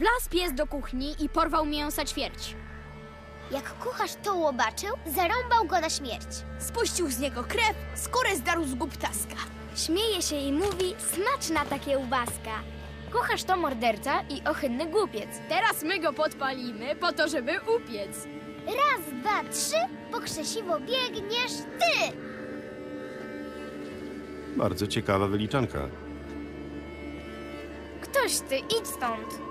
Wlazł pies do kuchni i porwał mięsa ćwierć. Jak kucharz to łobaczył, zarąbał go na śmierć. Spuścił z niego krew, skórę zdarł z gub ptaska. Śmieje się i mówi, smaczna ta kiełbaska. Kucharz to morderca i ohydny głupiec. Teraz my go podpalimy po to, żeby upiec. Raz, dwa, trzy, po krzesiwo biegniesz ty! Bardzo ciekawa wyliczanka. Ktoś ty, idź stąd.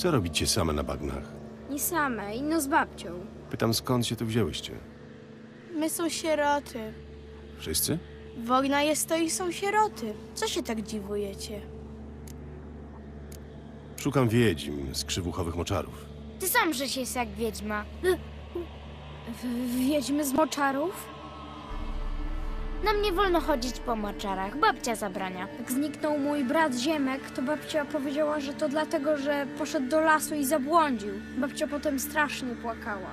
Co robicie same na bagnach? Nie same, ino z babcią. Pytam, skąd się tu wzięłyście? My są sieroty. Wszyscy? Wojna jest to i są sieroty. Co się tak dziwujecie? Szukam wiedźm z krzywuchowych moczarów. Ty sam żeś jest jak wiedźma. W- Wiedźmy z moczarów? Nam nie wolno chodzić po moczarach. Babcia zabrania. Jak zniknął mój brat Ziemek, to babcia powiedziała, że to dlatego, że poszedł do lasu i zabłądził. Babcia potem strasznie płakała.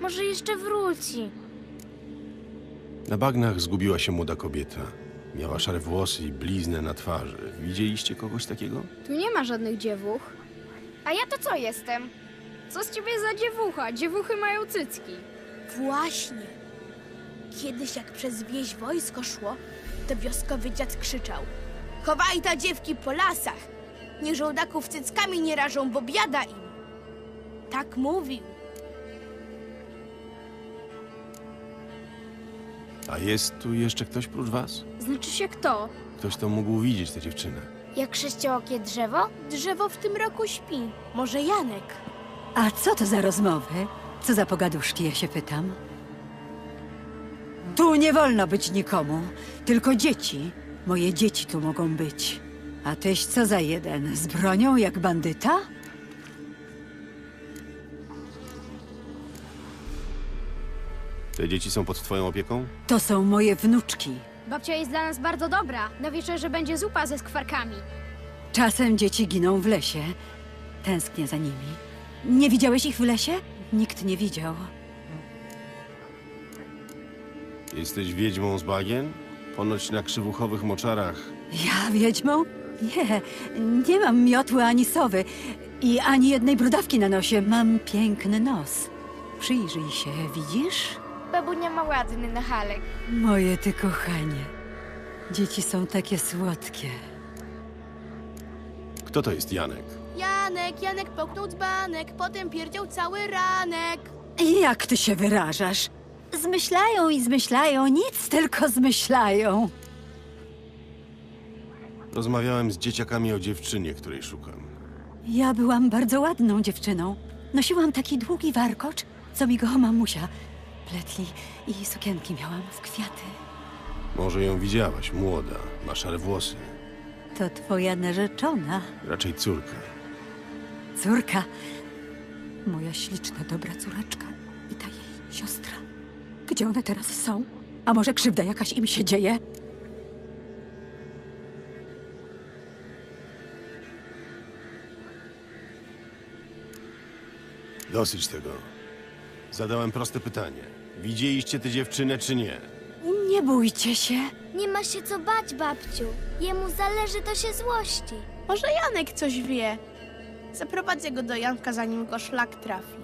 Może jeszcze wróci. Na bagnach zgubiła się młoda kobieta. Miała szare włosy i bliznę na twarzy. Widzieliście kogoś takiego? Tu nie ma żadnych dziewuch. A ja to co jestem? Co z ciebie za dziewucha? Dziewuchy mają cycki. Właśnie. Kiedyś jak przez wieś wojsko szło, to wioskowy dziad krzyczał. Chowaj ta dziewki po lasach. Nie żołdaków cyckami nie rażą, bo biada im. Tak mówił. A jest tu jeszcze ktoś prócz was? Znaczy się kto? Ktoś, kto mógł widzieć tę dziewczynę. Jak sześciookie drzewo? Drzewo w tym roku śpi. Może Janek? A co to za rozmowy? Co za pogaduszki, ja się pytam? Tu nie wolno być nikomu, tylko dzieci. Moje dzieci tu mogą być. A tyś co za jeden? Z bronią jak bandyta? Te dzieci są pod twoją opieką? To są moje wnuczki. Babcia jest dla nas bardzo dobra. Na wieczerze będzie zupa ze skwarkami. Czasem dzieci giną w lesie. Tęsknię za nimi. Nie widziałeś ich w lesie? Nikt nie widział. Jesteś wiedźmą z bagien? Ponoć na krzywuchowych moczarach. Ja wiedźmą? Nie, nie mam miotły ani sowy i ani jednej brudawki na nosie. Mam piękny nos. Przyjrzyj się, widzisz? Babunia ma ładny nachalek. Moje ty kochanie. Dzieci są takie słodkie. Kto to jest Janek? Janek, Janek połknął dzbanek, potem pierdział cały ranek. Jak ty się wyrażasz? Zmyślają i zmyślają, nic tylko zmyślają. Rozmawiałem z dzieciakami o dziewczynie, której szukam. Ja byłam bardzo ładną dziewczyną. Nosiłam taki długi warkocz, co mi go mamusia pletli i sukienki miałam w kwiaty. Może ją widziałaś, młoda, ma szare włosy. To twoja narzeczona, Raczej córka. córka. Moja śliczna, dobra córeczka i ta jej siostra. Gdzie one teraz są? A może krzywda jakaś im się dzieje? Dosyć tego. Zadałem proste pytanie. Widzieliście tę dziewczynę, czy nie? Nie bójcie się. Nie ma się co bać, babciu. Jemu zależy to się złości. Może Janek coś wie. Zaprowadzę go do Janka, zanim go szlak trafi.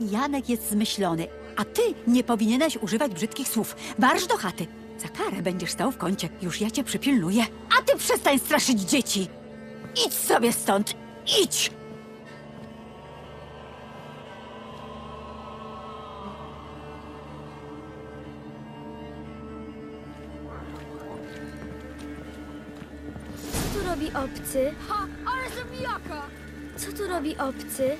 Janek jest zmyślony, a ty nie powinieneś używać brzydkich słów. Marsz do chaty. Za karę będziesz stał w kącie. Już ja cię przypilnuję. A ty przestań straszyć dzieci. Idź sobie stąd. Idź! Co tu robi obcy? Ha, ale zabijaka! Co tu robi obcy?